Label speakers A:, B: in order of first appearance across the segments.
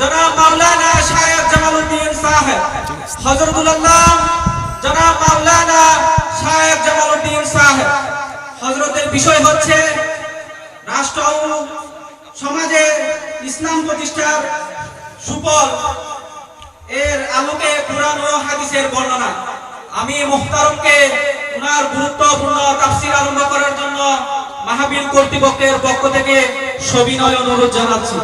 A: জনাব মাওলানা শায়েখ জামালউদ্দিন সাহেব হযরতুল আল্লাহ জনাব মাওলানা শায়েখ জামালউদ্দিন সাহেব। হযরতের বিষয় হচ্ছে, রাষ্ট্র ও সমাজে ইসলাম প্রতিষ্ঠার সুফল এর আলোকে কোরআন ও হাদিসের বর্ণনা। আমি মুখতারমকে ওনার গুরুত্বপূর্ণ তাফসির আরম্ভ করার জন্য মাহবিল কর্তৃপক্ষের পক্ষ থেকে সবিনয় অনুরোধ জানাচ্ছি।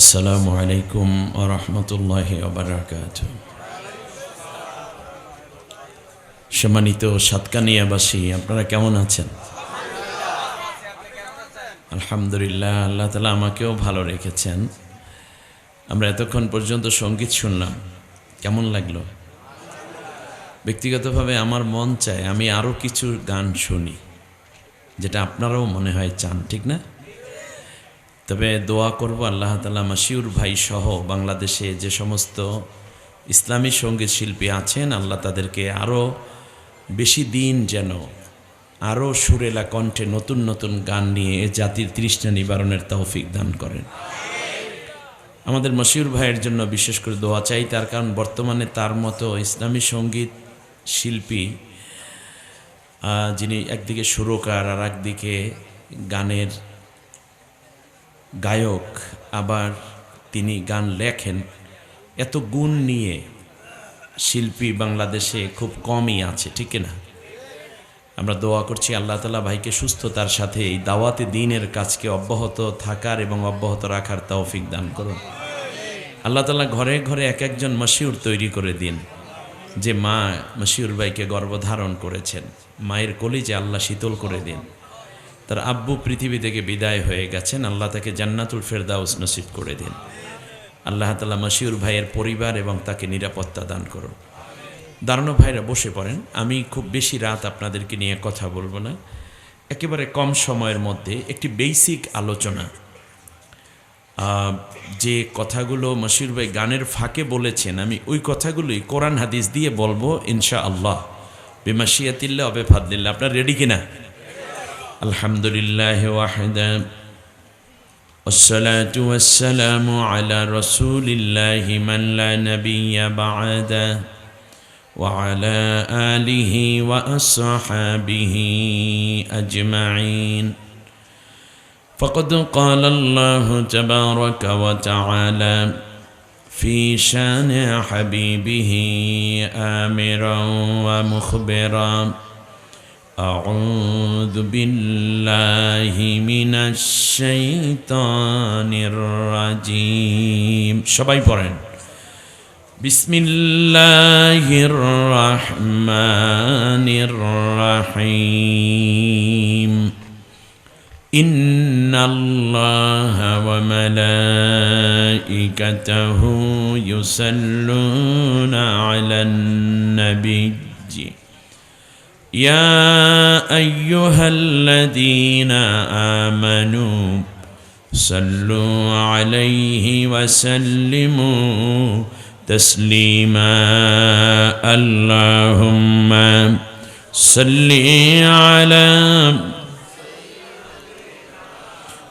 B: আসসালামু আলাইকুম আরহামতুল্লাহ ওবরাকাত সম্মানিত সাতকানিয়াবাসী, আপনারা কেমন আছেন? আলহামদুলিল্লাহ, আল্লাহ তালা আমাকেও ভালো রেখেছেন। আমরা এতক্ষণ পর্যন্ত সংগীত শুনলাম। কেমন লাগল? ব্যক্তিগতভাবে আমার মন চায় আমি আরও কিছু গান শুনি, যেটা আপনারাও মনে হয় চান, ঠিক না? তবে দোয়া করব আল্লাহ তালা মাসিউর ভাই সহ বাংলাদেশে যে সমস্ত ইসলামী সংগীত শিল্পী আছেন, আল্লাহ তাদেরকে আরও বেশি দিন যেন আরও সুরেলা কণ্ঠে নতুন নতুন গান নিয়ে জাতির তৃষ্ণা নিবারণের তৌফিক দান করেন। আমাদের মশিউর ভাইয়ের জন্য বিশেষ করে দোয়া চাই, তার কারণ বর্তমানে তার মতো ইসলামী সংগীত শিল্পী যিনি একদিকে সুরকার আর একদিকে গানের গায়ক, আবার তিনি গান লেখেন। এত গুণ নিয়ে শিল্পী বাংলাদেশে খুব কমই আছে, ঠিক না? আমরা দোয়া করছি আল্লাহ তালা ভাইকে সুস্থতার সাথে এই দাওয়াতে দিনের কাজকে অব্যাহত থাকার এবং অব্যাহত রাখার তৌফিক দান করুন। আল্লাহ তালা ঘরে ঘরে এক একজন মশিউর তৈরি করে দিন, যে মা মশিউর ভাইকে গর্ভধারণ করেছেন। মায়ের কলিজে আল্লাহ শীতল করে দিন। তার আব্বু পৃথিবী থেকে বিদায় হয়ে গেছেন। আল্লাহ তাকে জান্নাতুল ফেরদাউস নসিব করে দিন। আল্লাহ তালা মশিউর ভাইয়ের পরিবার এবং তাকে নিরাপত্তা দান করুন। দাঁড়ানো ভাইরা বসে পড়েন। আমি খুব বেশি রাত আপনাদেরকে নিয়ে কথা বলব না। একেবারে কম সময়ের মধ্যে একটি বেসিক আলোচনা। যে কথাগুলো মশিউর ভাই গানের ফাঁকে বলেছেন, আমি ওই কথাগুলোই কোরআন হাদিস দিয়ে বলব ইনশা আল্লাহ বেমাশিয়াতিল্লা অবে ফাদলিল্লা আপনার রেডি কিনা? الحمد لله وحده. والصلاة والسلام على رسول الله من لا نبي بعده وعلى آله وأصحابه أجمعين. فقد قال الله تبارك وتعالى في شان حبيبه آمرا ومخبرا أعوذ بالله من الشيطان الرجيم সবাই পড়েন بسم الله الرحمن الرحيم إن الله وملائكته يصلون على النبي يا أيها الذين آمنوا صلوا عليه وسلموا تسليما. اللهم صل على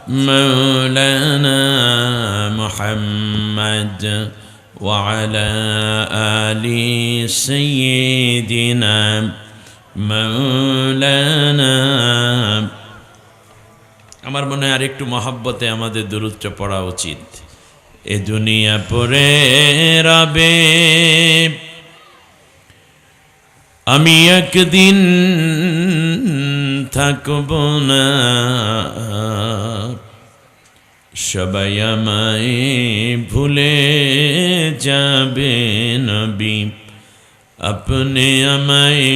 B: مولانا محمد وعلى آل سيدنا আমার মনে হয় আর একটু মহাব্বতে আমাদের দূরত্ব পড়া উচিত। এ দুনিয়া পরে রবে। আমি একদিন থাকব না। সবাই আমায় ভুলে যাবে নবী। আপনি আমায়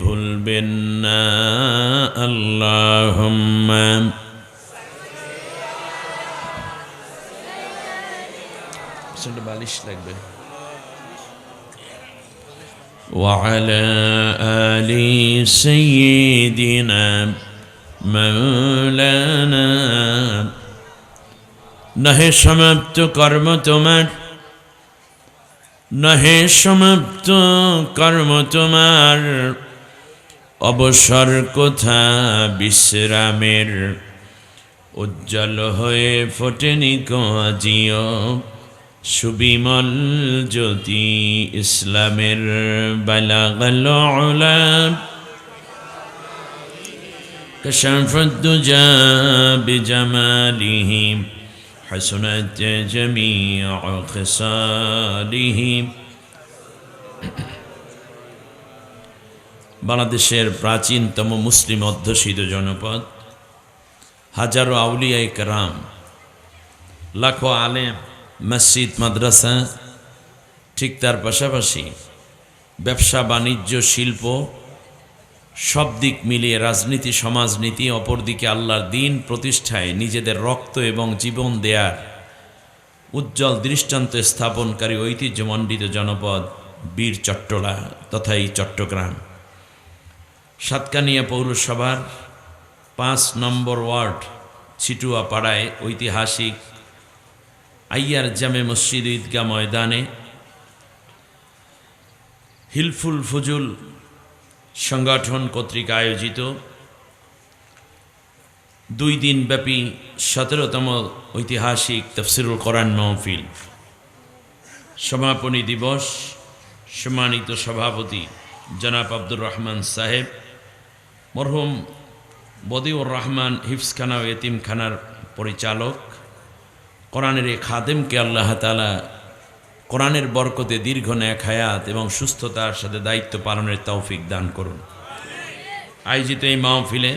B: ভুলবেন না আল্লাহ বালিশ লাগবে وعلى آل سيدنا مولانا নহে সমাপ্ত কর্ম তোমার নহে সমাপ্ত কর্ম তোমার, অবসর কোথা বিশ্রামের? উজ্জ্বল হয়ে ফোটেনি আজিও সুবিমল জ্যোতি ইসলামের বালাগাল কশফুদ্দুজা বিজামালিহিম حسنت جميع خصاله বাংলাদেশের প্রাচীনতম মুসলিম অধ্যুষিত জনপদ হাজারো আউলিয়াই কারাম লাখো আলেম মসজিদ মাদ্রাসা ঠিক তার পাশাপাশি ব্যবসা বাণিজ্য শিল্প সব দিক মিলিয়ে রাজনীতি, সমাজনীতি, অপরদিকে আল্লাহর দিন প্রতিষ্ঠায় নিজেদের রক্ত এবং জীবন দেয়ার উজ্জ্বল দৃষ্টান্ত স্থাপনকারী ঐতিহ্যমণ্ডিত জনপদ বীর চট্টলা তথা এই চট্টগ্রাম। সাতকানিয়া পৌরসভার পাঁচ নম্বর ওয়ার্ড ছিটুয়া পাড়ায় ঐতিহাসিক আইয়ার জামে মসজিদ ঈদগাহ ময়দানে হিলফুল ফুজুল সংগঠন কর্তৃক আয়োজিত দুই দিন ব্যাপী সতেরোতম ঐতিহাসিক তফসিরুল কোরআন মহফিল। সমাপনী দিবস সম্মানিত সভাপতি জনাব আব্দুর রহমান সাহেব, মরহুম বদিউর রহমান হিফসখানা ও এতিমখানার পরিচালক, কোরআনের এই খাদেমকে আল্লাহ তালা কোরআনের বরকতে দীর্ঘ ন্যাক হায়াত এবং সুস্থতার সাথে দায়িত্ব পালনের তৌফিক দান করুন। আয়োজিত এই মাহফিলে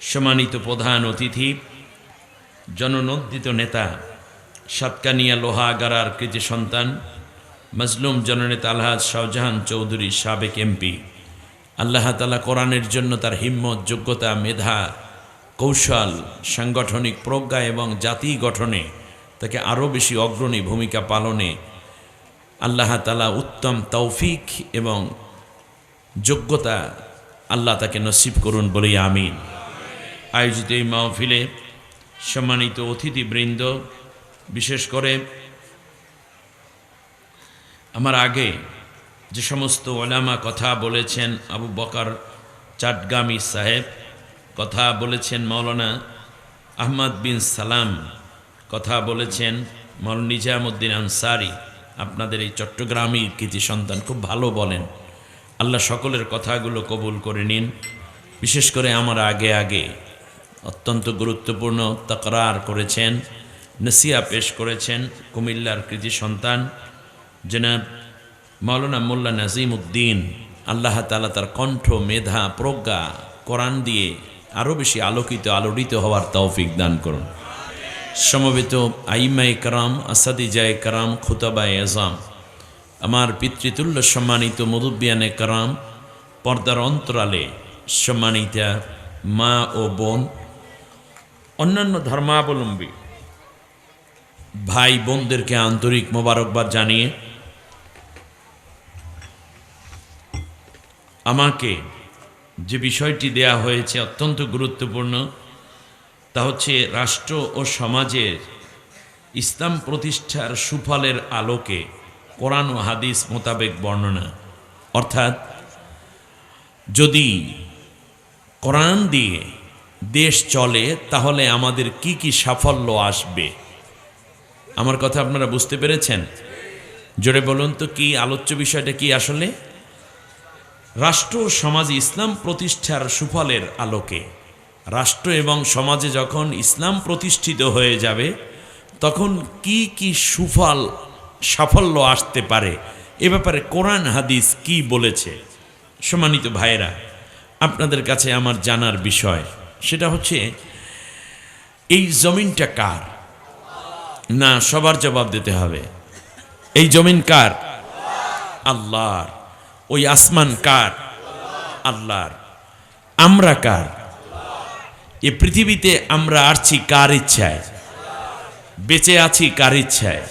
B: সম্মানিত প্রধান অতিথি জননন্দিত নেতা, সাতকানিয়া লোহাগারার কৃতি সন্তান, মজলুম জননেতা আলহাজ শাহজাহান চৌধুরী সাবেক এমপি। আল্লাহ তালা কোরআনের জন্য তার হিম্মত, যোগ্যতা, মেধা, কৌশল, সাংগঠনিক প্রজ্ঞা এবং জাতি গঠনে তাকে আরও বেশি অগ্রণী ভূমিকা পালনে আল্লাহ তালা উত্তম তৌফিক এবং যোগ্যতা আল্লাহ তাকে নসিব করুন বলেই আমিন। আয়োজিত এই মাহফিলে সম্মানিত অতিথিবৃন্দ, বিশেষ করে আমার আগে যে সমস্ত ওলামা কথা বলেছেন আবু বকার চাটগামি সাহেব, কথা বলেছেন মৌলানা আহমদ বিন সালাম কথা বলেছেন মল নিজামুদ্দিন আনসারি। আপনাদের এই চট্টগ্রামী কৃতি সন্তান খুব ভালো বলেন। আল্লাহ সকলের কথাগুলো কবুল করে নিন। বিশেষ করে আমার আগে আগে অত্যন্ত গুরুত্বপূর্ণ তকরার করেছেন নসিয়া পেশ করেছেন কুমিল্লার কৃতি সন্তান, জনাব মাওলানা মোল্লা নাজিম উদ্দিন আল্লাহ তালা তার কণ্ঠ, মেধা, প্রজ্ঞা, কোরআন দিয়ে আরও বেশি আলোকিত, আলোড়িত হওয়ার তৌফিক দান করুন। সমবেত আইমাই কারাম, আসাদিজায় কারাম, খুতাবায় এজাম আমার পিতৃতুল্য সম্মানিত মুরব্বিয়ানে কারাম, পর্দার অন্তরালে সম্মানিতা মা ও বোন, অন্যান্য ধর্মাবলম্বী, ভাই বোনদেরকে আন্তরিক মোবারকবাদ জানিয়ে আমাকে যে বিষয়টি দেয়া হয়েছে অত্যন্ত গুরুত্বপূর্ণ তা হচ্ছে রাষ্ট্র ও সমাজের ইসলাম প্রতিষ্ঠার সুফলের আলোকে কোরআন ও হাদিস মোতাবেক বর্ণনা। অর্থাৎ যদি কোরআন দিয়ে দেশ চলে, তাহলে আমাদের কি কি সাফল্য আসবে? আমার কথা আপনারা বুঝতে পেরেছেন? জোরে বলুন তো, কি আলোচ্য বিষয়টা কি আসলে? রাষ্ট্র সমাজে ইসলাম প্রতিষ্ঠার সুফলের আলোকে। রাষ্ট্র এবং সমাজে যখন ইসলাম প্রতিষ্ঠিত হয়ে যাবে, তখন কি কি সুফল, সাফল্য আসতে পারে? এ ব্যাপারে কোরআন হাদিস কি বলেছে? সম্মানিত ভাইয়েরা, আপনাদের কাছে আমার জানার বিষয়, সেটা হচ্ছে, এই জমিনটা কার? না, সবার জবাব দিতে হবে। এই জমিন কার? আল্লাহর। ওই আসমান কার? আল্লাহর। আমরা কার? এ পৃথিবীতে আমরা আসছি কার ইচ্ছায়? বেঁচে আছি কার ইচ্ছায়?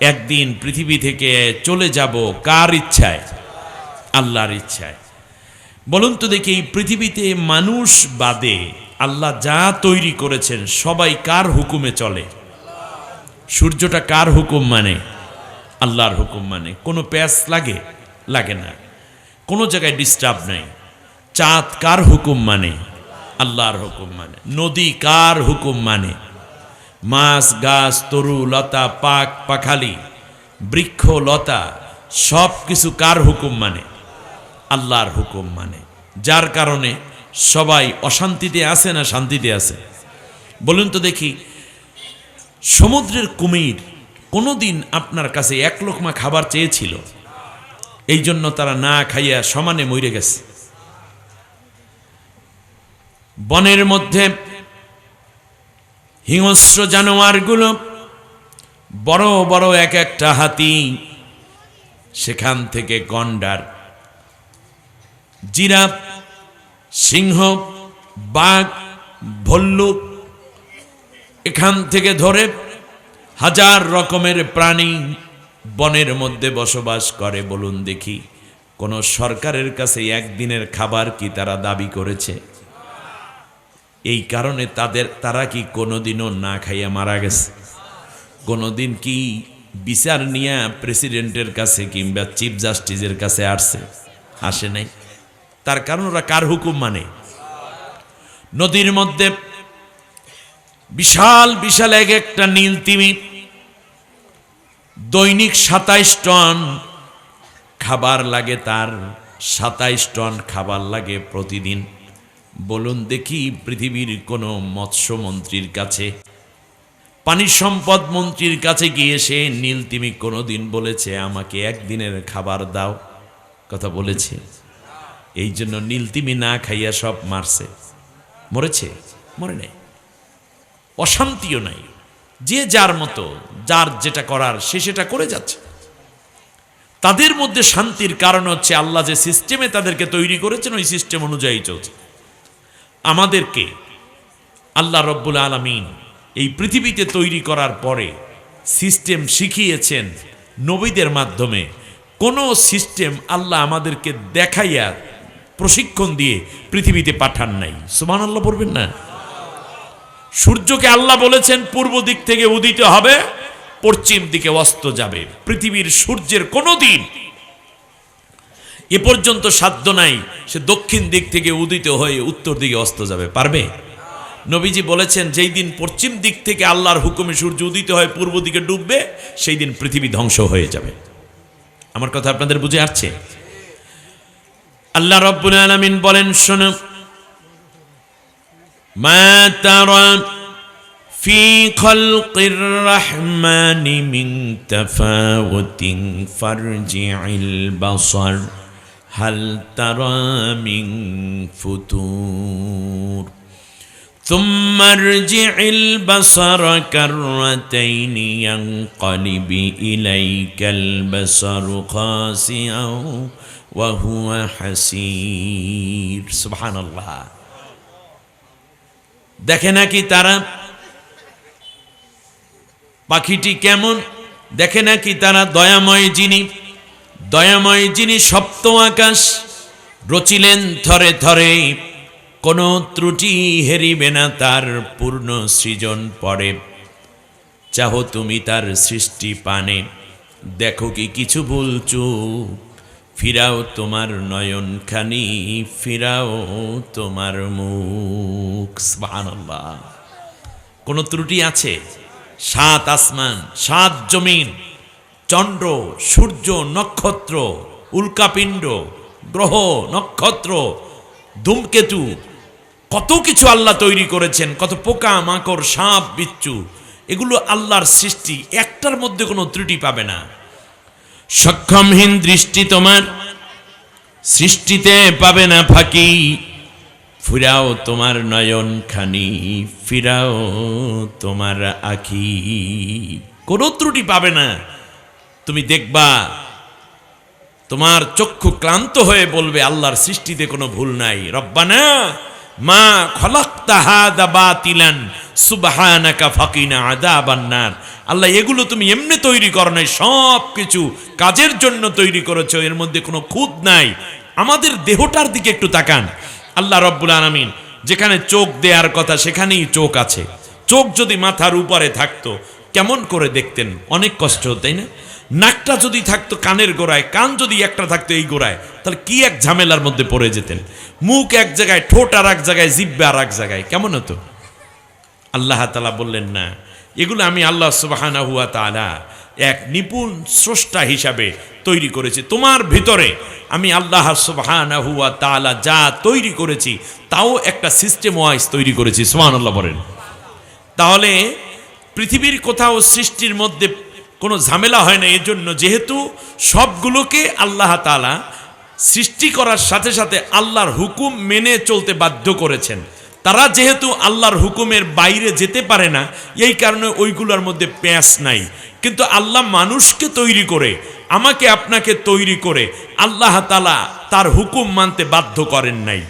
B: একদিন পৃথিবী থেকে চলে যাব কার ইচ্ছায়? আল্লাহর ইচ্ছায়। বলুন তো দেখি, এই পৃথিবীতে মানুষ বাদে আল্লাহ যা তৈরি করেছেন সবাই কার হুকুমে চলে? সূর্যটা কার হুকুম মানে? আল্লাহর হুকুম মানে। কোনো প্যাস লাগে? লাগে না। কোনো জায়গায় ডিস্টার্ব নাই। চাঁদ কার হুকুম মানে? আল্লাহর হুকুম মানে। নদী কার হুকুম মানে? মাছ, গাছ, তরু, লতা, পাক, পাখালি, বৃক্ষ, লতা সব কিছু কার হুকুম মানে? আল্লাহর হুকুম মানে। যার কারণে সবাই অশান্তিতে আছে না শান্তিতে আছে? বলুন তো দেখি, সমুদ্রের কুমির কোনোদিন আপনার কাছে এক লোকমা খাবার চেয়েছিল এই জন্য তারা না খাইয়া সমানে মরে গেছে। বনের মধ্যে হিংস্র জানোয়ারগুলো বড় বড় এক একটা হাতি সেখান থেকে গন্ডার। জিরাফ, সিংহ, বাঘ, ভল্লুক এখান থেকে ধরে হাজার রকমের প্রাণী বনের মধ্যে বসবাস করে। বলুন দেখি, কোন সরকারের কাছে একদিনের খাবার কি তারা দাবি করেছে? এই কারণে তাদের, তারা কি কোনোদিনও না খাইয়া মারা গেছে? কোনোদিন কি বিচার নিয়ে প্রেসিডেন্টের কাছে কিংবা চিফ জাস্টিসের কাছে আসছে? আসে নাই। তার কারণ ওরা কার হুকুম মানে? নদীর মধ্যে বিশাল বিশাল এক একটা নীল তিমি, দৈনিক সাতাইশ টন খাবার লাগে তার, সাতাইশ টন খাবার লাগে প্রতিদিন। বলুন দেখি পৃথিবীর কোনো মৎস্যমন্ত্রীর কাছে। পানি সম্পদ মন্ত্রীর কাছে গিয়ে সে নীল তিমি কোনোদিন বলেছে, আমাকে একদিনের খাবার দাও। কথা বলেছে। এই জন্য নীলতিমি না খাইয়া সব মারছে। মরেছে? মরে নাই। অশান্তিও নাই। যে যার মতো, যার যেটা করার, সে সেটা করে যাচ্ছে। তাদের মধ্যে শান্তির কারণ হচ্ছে আল্লাহ যে সিস্টেমে তাদেরকে তৈরি করেছেন, ওই সিস্টেম অনুযায়ী চলছে। আমাদেরকে আল্লাহ রব্বুল আলমিন এই পৃথিবীতে তৈরি করার পরে সিস্টেম শিখিয়েছেন নবীদের মাধ্যমে। কোনো সিস্টেম আল্লাহ আমাদেরকে দেখাইয়া প্রশিক্ষণ দিয়ে পৃথিবীতে পাঠান নাই। সুমান আল্লাহ পড়বেন না? সূর্যকে আল্লাহ বলেছেন, পূর্ব দিক থেকে উদিত হবে, পশ্চিম দিকে অস্ত যাবে। পৃথিবীর সূর্যের কোনো দিন এ পর্যন্ত সাধ্য নাই সে দক্ষিণ দিক থেকে উদিত হয়ে উত্তর দিকে অস্ত যাবে পারবে নবীজি বলেছেন যেই দিন পশ্চিম দিক থেকে আল্লাহর হুকুমে সূর্য উদিত হয় পূর্ব দিকে ডুববে সেই দিন পৃথিবী ধ্বংস হয়ে যাবে আমার কথা আপনাদের বুঝে আসছে আল্লাহ রব্বুল আলামিন বলেন শোনো মা তারা في خلق الرحمن من تفاوت فارجع البصر هل ترى من فتور ثم ارجع البصر كرتين ينقلب إليك البصر خاسئا وهو حسير سبحان الله দেখে নাকি তারা পাখিটি কেমন দেখে নাকি তারা দয়াময় যিনি দয়াময় যিনি সপ্ত আকাশ, রচিলেন থরে থরে, কোনো ত্রুটি হেরিবে না তার পূর্ণ সৃজন পরে। চাহো তুমি তার সৃষ্টি পানে, দেখো কি কিছু ভুলছু ফিরাও তোমার নয়নখানি ফিরাও তোমার মুখ। কোনো ত্রুটি আছে? সাত আসমান, সাত জমিন চন্দ্র, সূর্য, নক্ষত্র, উল্কাপিণ্ড, গ্রহ, নক্ষত্র, ধূমকেতু, কত কিছু আল্লাহ তৈরি করেছেন, কত পোকা, মাকড়, সাপ, বিচ্ছু, এগুলো আল্লাহর সৃষ্টি, একটার মধ্যে কোনো ত্রুটি পাবে না। সক্ষমহীন দৃষ্টি তোমার, সৃষ্টিতে পাবে না ফাঁকি, ফিরাও তোমার নয়ন খানি ফিরাও তোমার আখি, কোনো ত্রুটি পাবে না। তুমি দেখবা, তোমার চক্ষু ক্লান্ত হয়ে বলবে, আল্লাহর সৃষ্টিতে কোনো ভুল নাই। রব্বানা মা খলাক্তা হাদা বাতিলান, সুবহানাকা ফাকিনা আল্লাহ, এগুলো তুমি এমনি তৈরি করো নাই সব কিছু কাজের জন্য তৈরি করেছ, এর মধ্যে কোনো খুদ নাই। আমাদের দেহটার দিকে একটু তাকান। আল্লাহ রব্বুল আলামিন যেখানে চোখ দেওয়ার কথা, সেখানেই চোখ আছে। চোখ যদি মাথার উপরে থাকতো, কেমন করে দেখতেন? অনেক কষ্ট, তাই না? নাকটা যদি থাকতো কানের গোড়ায়, কান যদি একটা থাকতো এই গোড়ায়, তাহলে কি এক ঝামেলার মধ্যে পড়ে যেতেন? মুখ এক জায়গায়, ঠোঁট আর এক জায়গায়, জিব্বে আর এক জায়গায়, কেমন হতো? আল্লাহ তালা বললেন, না, এগুলো আমি আল্লাহ সুবাহানা হুয়া তালা এক নিপুণ স্রষ্টা হিসাবে তৈরি করেছি। তোমার ভিতরে আমি আল্লাহ সুবাহানা হুয়া তালা যা তৈরি করেছি, তাও একটা সিস্টেম ওয়াইজ তৈরি করেছি। সোহান আল্লাহ বলেন। তাহলে পৃথিবীর কোথাও সৃষ্টির মধ্যে কোনো ঝামেলা হয় না এজন্য যেহেতু সবগুলোকে আল্লাহ তালা সৃষ্টি করার সাথে সাথে আল্লাহর হুকুম মেনে চলতে বাধ্য করেছেন। তারা যেহেতু আল্লাহর হুকুমের বাইরে যেতে পারে না, এই কারণে ওইগুলোর মধ্যে প্যাঁচ নাই। কিন্তু আল্লাহ মানুষকে তৈরি করে, আমাকে আপনাকে তৈরি করে আল্লাহ তালা তার হুকুম মানতে বাধ্য করেন নাই।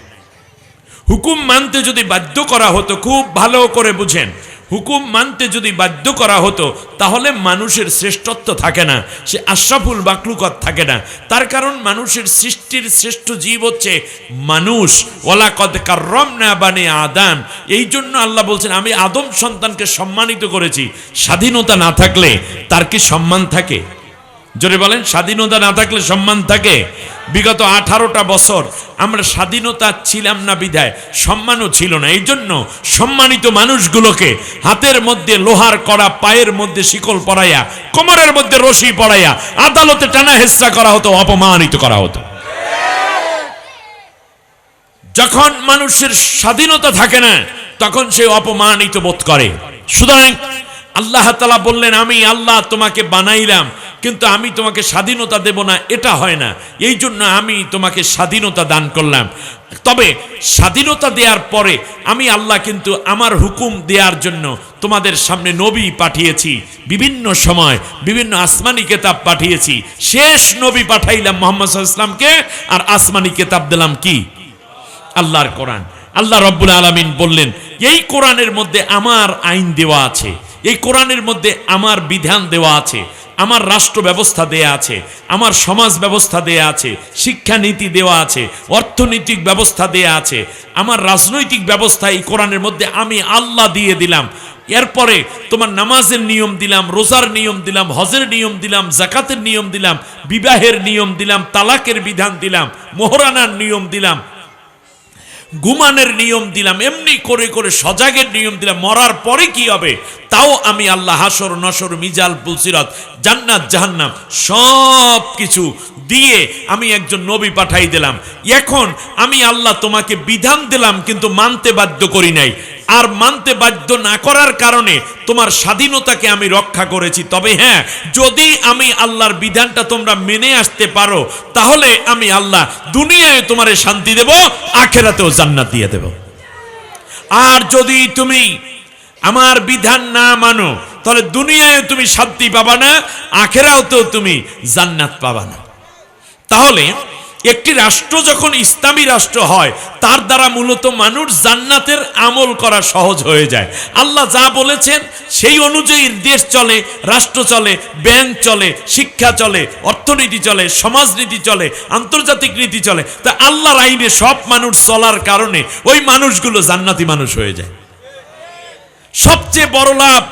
B: হুকুম মানতে যদি বাধ্য করা হতো, খুব ভালো করে বুঝেন। হুকুম মানতে যদি বাধ্য করা হতো, তাহলে মানুষের শ্রেষ্ঠত্ব থাকে না, সে আশরাফুল বাকলুকত থাকে না। তার কারণ মানুষের সৃষ্টির শ্রেষ্ঠ জীব হচ্ছে মানুষ। ওলাকদ কার্রম না বানে আদাম। এই জন্য আল্লাহ বলছেন, আমি আদম সন্তানকে সম্মানিত করেছি। স্বাধীনতা না থাকলে তার কি সম্মান থাকে? জোরে বলেন, স্বাধীনতা না থাকলে সম্মান থাকে। বিগত আঠারোটা বছর আমরা স্বাধীনতা ছিলাম না বিধায়, সম্মানও ছিল না। এই জন্য সম্মানিত মানুষগুলোকে হাতের মধ্যে লোহার কড়া, পায়ের মধ্যে শিকল পরাইয়া, কোমরের মধ্যে রশি পরাইয়া, আদালতে টানা হেসরা করা হতো, অপমানিত করা হতো। যখন মানুষের স্বাধীনতা থাকে না, তখন সে অপমানিত বোধ করে। সুতরাং আল্লাহ তালা বললেন, আমি আল্লাহ তোমাকে বানাইলাম কিন্তু আমি তোমাকে স্বাধীনতা দেব না, এটা হয় না। এই জন্য আমি তোমাকে স্বাধীনতা দান করলাম। তবে স্বাধীনতা দেওয়ার পরে আমি আল্লাহ কিন্তু আমার হুকুম দেওয়ার জন্য তোমাদের সামনে নবী পাঠিয়েছি। বিভিন্ন সময় বিভিন্ন আসমানি কেতাব পাঠিয়েছি। শেষ নবী পাঠাইলাম মোহাম্মদ ইসলামকে আর আসমানি কেতাব দিলাম কি? আল্লাহর কোরআন। আল্লাহ রব্বুল আলমিন বললেন, এই কোরআনের মধ্যে আমার আইন দেওয়া আছে। এই কোরআনের মধ্যে আমার বিধান দেওয়া আছে, আমার রাষ্ট্র ব্যবস্থা দেয়া আছে, আমার সমাজ ব্যবস্থা দেয়া আছে, শিক্ষানীতি দেওয়া আছে, অর্থনৈতিক ব্যবস্থা দেয়া আছে, আমার রাজনৈতিক ব্যবস্থা এই কোরআনের মধ্যে আমি আল্লাহ দিয়ে দিলাম। এরপরে তোমার নামাজের নিয়ম দিলাম, রোজার নিয়ম দিলাম, হজের নিয়ম দিলাম, জাকাতের নিয়ম দিলাম, বিবাহের নিয়ম দিলাম, তালাকের বিধান দিলাম, মোহরানার নিয়ম দিলাম গুমানের নিয়ম দিলাম, এমনি করে করে সজাগের নিয়ম দিলাম, মরার পরে কি হবে? তাও আমি আল্লাহ হাসর, নসর, মিজাল পুলসিরত জান্নাত, জাহান্নাম সব কিছু দিয়ে আমি একজন নবী পাঠাই দিলাম। এখন আমি আল্লাহ তোমাকে বিধান দিলাম, কিন্তু মানতে বাধ্য করি নাই। আর মানতে বাধ্য না করার কারণে তোমার স্বাধীনতাকে আমি রক্ষা করেছি। তবে হ্যাঁ যদি আমি আল্লাহর বিধানটা তোমরা মেনে আসতে পারো, তাহলে আমি আল্লাহ দুনিয়ায় তোমারে শান্তি দেব, আখেরাতেও জান্নাত দিয়ে দেব। আর যদি তুমি আমার বিধান না মানো, তাহলে দুনিয়ায় তুমি শান্তি পাবা না, আখেরাতেও তুমি জান্নাত পাবা না। তাহলে একটি রাষ্ট্র যখন ইসলামী রাষ্ট্র হয়, তার দ্বারা মূলত মানুষ জান্নাতের আমল করা সহজ হয়ে যায়। আল্লাহ যা বলেছেন, সেই অনুযায়ী দেশ চলে, রাষ্ট্র চলে, ব্যাংক চলে, শিক্ষা চলে, অর্থনীতি চলে, সমাজনীতি চলে, আন্তর্জাতিক নীতি চলে। তা আল্লাহর আইনে সব মানুষ চলার কারণে ওই মানুষগুলো জান্নাতি মানুষ হয়ে যায়। সবচেয়ে বড় লাভ